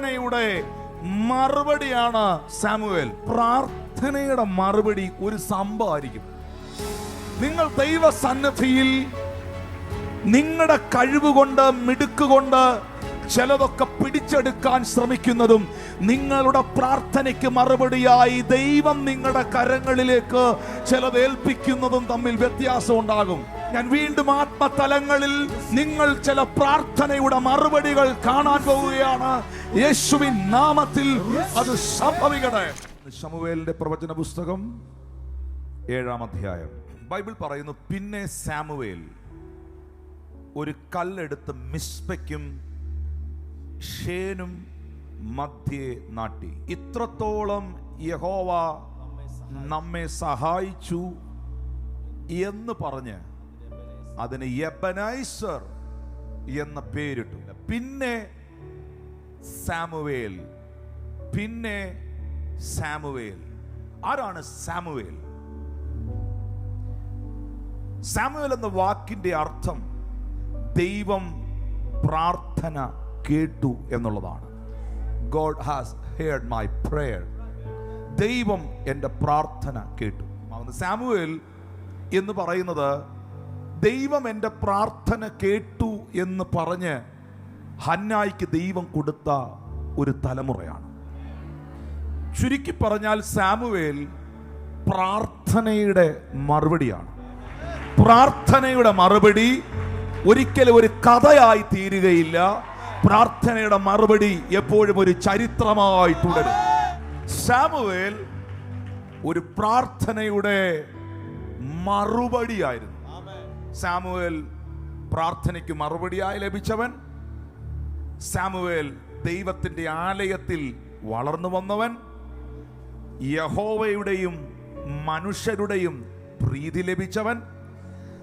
പ്രാർത്ഥനയുടെ മറുപടിയാണ് സാമുവേൽ. പ്രാർത്ഥനയുടെ മറുപടി ഒരു സംഭവമായിരിക്കും. നിങ്ങൾ ദൈവ സന്നദ്ധിയിൽ നിങ്ങളുടെ കഴിവുകൊണ്ട് മിടുക്കുകൊണ്ട് ചിലതൊക്കെ പിടിച്ചെടുക്കാൻ ശ്രമിക്കുന്നതും നിങ്ങളുടെ പ്രാർത്ഥനയ്ക്ക് മറുപടിയായി ദൈവം നിങ്ങളുടെ കരങ്ങളിലേക്ക് ചിലതേൽപ്പിക്കുന്നതും തമ്മിൽ വ്യത്യാസം ഉണ്ടാകും. ഞാൻ വീണ്ടും ആത്മതലങ്ങളിൽ നിങ്ങൾ ചില പ്രാർത്ഥനയുടെ മറുപടികൾ കാണാൻ പോവുകയാണ്. യേശുവിൻ നാമത്തിൽ അത് സംഭവിക്കട്ടെ. ശമുവേലിന്റെ പ്രവചന പുസ്തകം ഏഴാം അധ്യായം. ബൈബിൾ പറയുന്നു പിന്നെ സാമുവേൽ ഒരു കല്ലെടുത്ത് മിസ്ബയ്ക്കും ഷേനും മധ്യേ നാട്ടി. ഇത്രത്തോളം യഹോവ നമ്മെ സഹായിച്ചു എന്ന് പറഞ്ഞ് അതിന് യബനൈസർ എന്ന പേരിട്ടു. പിന്നെ സാമുവേൽ പിന്നെ സാമുവേൽ. ആരാണ് സാമുവേൽ? സാമുവേൽ എന്ന വാക്കിന്റെ അർത്ഥം ദൈവം പ്രാർത്ഥന കേട്ടു എന്നുള്ളതാണ്. God has heard my prayer ദൈവം എന്റെ പ്രാർത്ഥന കേട്ടു. സാമുവേൽ എന്ന് പറയുന്നത് ദൈവം എന്റെ പ്രാർത്ഥന കേട്ടു എന്ന് പറഞ്ഞ് ഹന്നായിക്ക് ദൈവം കൊടുത്ത ഒരു തലമുറയാണ്. ചുരുക്കി പറഞ്ഞാൽ സാമുവേൽ പ്രാർത്ഥനയുടെ മറുപടിയാണ്. പ്രാർത്ഥനയുടെ മറുപടി ഒരിക്കലും ഒരു കഥയായി തീരുകയില്ല. പ്രാർത്ഥനയുടെ മറുപടി എപ്പോഴും ഒരു ചരിത്രമായി തുടരും. സാമുവേൽ ഒരു പ്രാർത്ഥനയുടെ മറുപടിയായിരുന്നു. സാമുവേൽ പ്രാർത്ഥനയ്ക്ക് മറുപടിയായി ലഭിച്ചവൻ. സാമുവേൽ ദൈവത്തിന്റെ ആലയത്തിൽ വളർന്നു വന്നവൻ. യഹോവയുടെയും മനുഷ്യരുടെയും പ്രീതി ലഭിച്ചവൻ.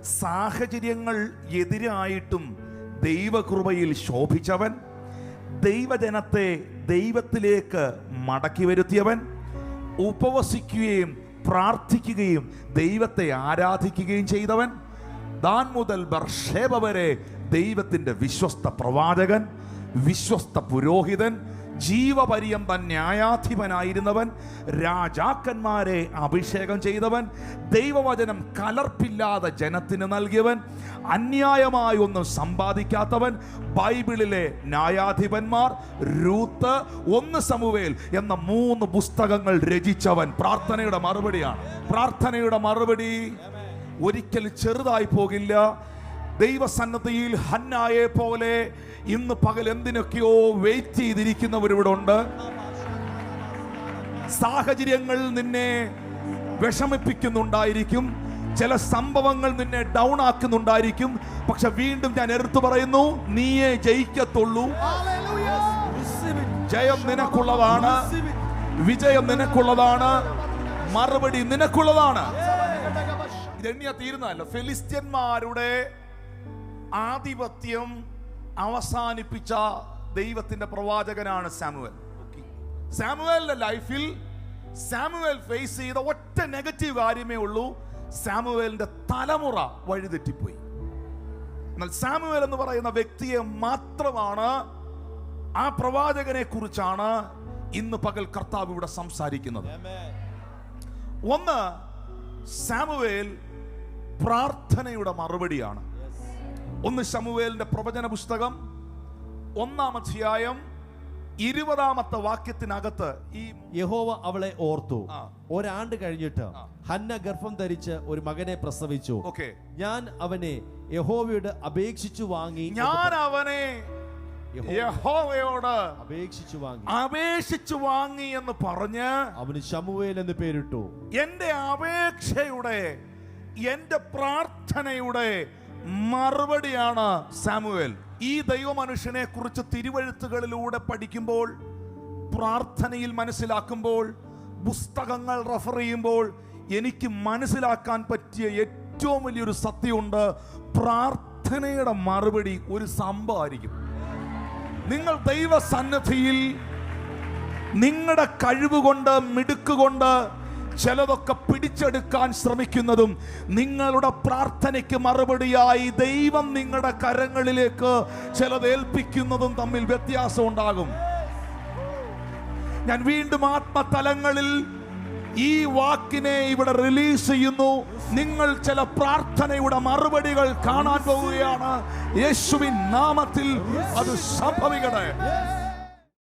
സാഹചര്യങ്ങൾ എതിരായിട്ടും ദൈവകൃപയിൽ ശോഭിച്ചവൻ. ദൈവജനത്തെ ദൈവത്തിലേക്ക് മടക്കി വരുത്തിയവൻ. ഉപവസിക്കുകയും പ്രാർത്ഥിക്കുകയും ദൈവത്തെ ആരാധിക്കുകയും ചെയ്തവൻ. ദാൻ മുതൽ ബർഷേബ വരെ ദൈവത്തിന്റെ വിശ്വസ്ത പ്രവാചകൻ വിശ്വസ്ത പുരോഹിതൻ ജീവപര്യന്ത ന്യായാധിപനായിരുന്നവൻ രാജാക്കന്മാരെ അഭിഷേകം ചെയ്തവൻ ദൈവവചനം കലർപ്പില്ലാതെ ജനത്തിന് നൽകിയവൻ അന്യായമായി ഒന്നും സമ്പാദിക്കാത്തവൻ ബൈബിളിലെ ന്യായാധിപന്മാർ രൂത്ത് ഒന്ന് സമുവേൽ എന്ന മൂന്ന് പുസ്തകങ്ങൾ രചിച്ചവൻ പ്രാർത്ഥനയുടെ മറുപടിയാണ്. പ്രാർത്ഥനയുടെ മറുപടി ഒരിക്കലും ചെറുതായി പോകില്ല. ദൈവസന്നദ്ധിയിൽ ഹന്നായെ പോലെ ഇന്ന് പകൽ എന്തിനൊക്കെയോ വെയിറ്റ് ചെയ്തിരിക്കുന്നവരിവിടെ ഉണ്ട്. സാഹചര്യങ്ങൾ നിന്നെ വിഷമിപ്പിക്കുന്നുണ്ടായിരിക്കും. ചില സംഭവങ്ങൾ നിന്നെ ഡൗൺ ആക്കുന്നുണ്ടായിരിക്കും. പക്ഷെ വീണ്ടും ഞാൻ എടുത്തു പറയുന്നു നീയെ ജയിക്കത്തുള്ളൂ. ജയം നിനക്കുള്ളതാണ്. വിജയം നിനക്കുള്ളതാണ്. മറുപടി നിനക്കുള്ളതാണ്. ഇതെണ്ണിയ തീരുന്നതല്ല. ഫിലിസ്ത്യന്മാരുടെ ആധിപത്യം അവസാനിപ്പിച്ച ദൈവത്തിന്റെ പ്രവാചകനാണ് സാമുവൽ. സാമുവലിന്റെ ലൈഫിൽ സാമുവൽ ഫേസ് ചെയ്ത ഒറ്റ നെഗറ്റീവ് കാര്യമേ ഉള്ളൂ. സാമുവലിന്റെ തലമുറ വഴിതെറ്റിപ്പോയി. എന്നാൽ സാമുവൽ എന്ന് പറയുന്ന വ്യക്തിയെ മാത്രമാണ് ആ പ്രവാചകനെ കുറിച്ചാണ് ഇന്ന് പകൽ കർത്താവ് ഇവിടെ സംസാരിക്കുന്നത്. ഒന്ന് സാമുവേൽ പ്രാർത്ഥനയുടെ മറുപടിയാണ്. ഒന്ന് ശമുവേലിന്റെ പ്രവചന പുസ്തകം ഒന്നാം അധ്യായം ഇരുപതാമത്തെ വാക്യത്തിനകത്ത് ഈ യഹോവ അവളെ ഓർത്തു. ഒരാണ്ട് കഴിഞ്ഞിട്ട് ഹന്ന ഗർഭം ധരിച്ച് ഒരു മകനെ പ്രസവിച്ചു. ഓക്കെ. ഞാൻ അവനെ യഹോവയോട് അപേക്ഷിച്ചു വാങ്ങി ഞാൻ അവനെ യഹോവ- യഹോവയോട് അപേക്ഷിച്ചു വാങ്ങി. അപേക്ഷിച്ചു വാങ്ങി എന്ന് പറഞ്ഞ് അവന് ശമുവേൽ എന്ന് പേരിട്ടു. എന്റെ അപേക്ഷയുടെ എന്റെ പ്രാർത്ഥനയുടെ മറുപടിയാണ് സാമുവേൽ. ഈ ദൈവമനുഷ്യനെ കുറിച്ച് തിരുവഴുത്തുകളിലൂടെ പഠിക്കുമ്പോൾ പ്രാർത്ഥനയിൽ മനസ്സിലാക്കുമ്പോൾ പുസ്തകങ്ങൾ റെഫർ ചെയ്യുമ്പോൾ എനിക്ക് മനസ്സിലാക്കാൻ പറ്റിയ ഏറ്റവും വലിയൊരു സത്യമുണ്ട് പ്രാർത്ഥനയുടെ മറുപടി ഒരു സംഭവമായിരിക്കും. നിങ്ങൾ ദൈവസന്നദ്ധിയിൽ നിങ്ങളുടെ കഴിവുകൊണ്ട് മിടുക്കുകൊണ്ട് ചിലതൊക്കെ പിടിച്ചെടുക്കാൻ ശ്രമിക്കുന്നതും നിങ്ങളുടെ പ്രാർത്ഥനയ്ക്ക് മറുപടിയായി ദൈവം നിങ്ങളുടെ കരങ്ങളിലേക്ക് ചിലത് ഏൽപ്പിക്കുന്നതും തമ്മിൽ വ്യത്യാസം ഉണ്ടാകും. ഞാൻ വീണ്ടും ആത്മതലങ്ങളിൽ ഈ വാക്കിനെ ഇവിടെ റിലീസ് ചെയ്യുന്നു. നിങ്ങൾ ചില പ്രാർത്ഥനയുടെ മറുപടികൾ കാണാൻ പോവുകയാണ് യേശുവിൻ നാമത്തിൽ അത് സംഭവിക്കട്ടെ.